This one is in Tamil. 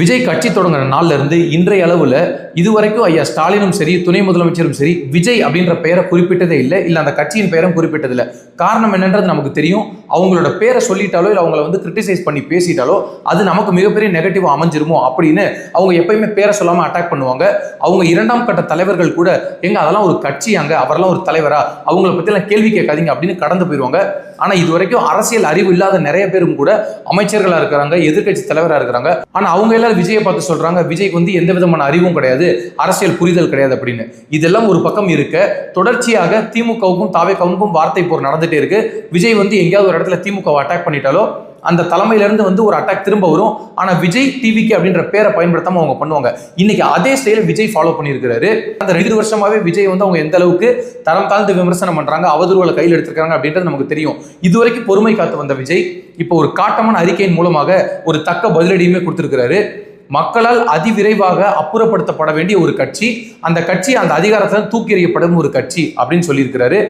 விஜய் கட்சி தொடங்குற நாள்ல இருந்து இன்றைய அளவுல இதுவரைக்கும் ஐயா ஸ்டாலினும் சரி துணை முதலமைச்சரும் சரி விஜய் அப்படின்ற பெயரை குறிப்பிட்டதே இல்லை. இல்ல அந்த கட்சியின் பெயரும் குறிப்பிட்டது இல்லை காரணம் என்னன்றது நமக்கு தெரியும். அவங்களோட பேரை சொல்லிட்டாலோ இல்லை அவங்கள வந்து கிரிட்டிசைஸ் பண்ணி பேசிட்டாலோ அது நமக்கு மிகப்பெரிய நெகட்டிவ் அமைஞ்சிருமோ அப்படின்னு அவங்க எப்பயுமே பேரை சொல்லாம அட்டாக் பண்ணுவாங்க. அவங்க இரண்டாம் கட்ட தலைவர்கள் கூட எங்க அதெல்லாம் ஒரு கட்சி அங்க அவரெல்லாம் ஒரு தலைவரா? அவங்கள பற்றிலாம் கேள்வி கேட்காதீங்க அப்படின்னு கடந்து போயிடுவாங்க ஆனா இது வரைக்கும் அரசியல் அறிவு இல்லாத நிறைய பேரும் கூட அமைச்சர்களா இருக்கிறாங்க எதிர்க்கட்சி தலைவரா இருக்கிறாங்க. ஆனா அவங்க எல்லாரும் விஜயை பார்த்து சொல்றாங்க விஜய்க்கு வந்து எந்த விதமான அறிவும் கிடையாது அரசியல் புரிதல் கிடையாது அப்படின்னு. இதெல்லாம் ஒரு பக்கம் இருக்க தொடர்ச்சியாக திமுகவுக்கும் தாவேக்காவுக்கும் வார்த்தை போர் நடந்துட்டே இருக்கு. விஜய் வந்து எங்கேயாவது ஒரு இடத்துல திமுகவை அட்டாக் பண்ணிட்டாலோ அந்த தலைமையிலேருந்து வந்து ஒரு அட்டாக் திரும்ப வரும். ஆனால் விஜய் டிவிக்கு அப்படின்ற பேரை பயன்படுத்தாமல் அவங்க பண்ணுவாங்க. இன்னைக்கு அதே ஸ்டைல விஜய் ஃபாலோ பண்ணியிருக்கிறாரு. அந்த ரெண்டு வருஷமாவே விஜய் வந்து அவங்க எந்த அளவுக்கு தரம் தாழ்ந்து விமர்சனம் பண்ணுறாங்க அவதூறுகளை கையில் எடுத்திருக்காங்க அப்படின்றது நமக்கு தெரியும். இதுவரைக்கும் பொறுமை காத்து வந்த விஜய் இப்போ ஒரு காட்டமான அறிக்கையின் மூலமாக ஒரு தக்க பதிலடியுமே கொடுத்துருக்கிறாரு. மக்களால் அதிவிரைவாக அப்புறப்படுத்தப்பட வேண்டிய ஒரு கட்சி அந்த கட்சி அந்த அதிகாரத்தில் தூக்கி எறியப்படும் ஒரு கட்சி அப்படின்னு சொல்லியிருக்கிறாரு.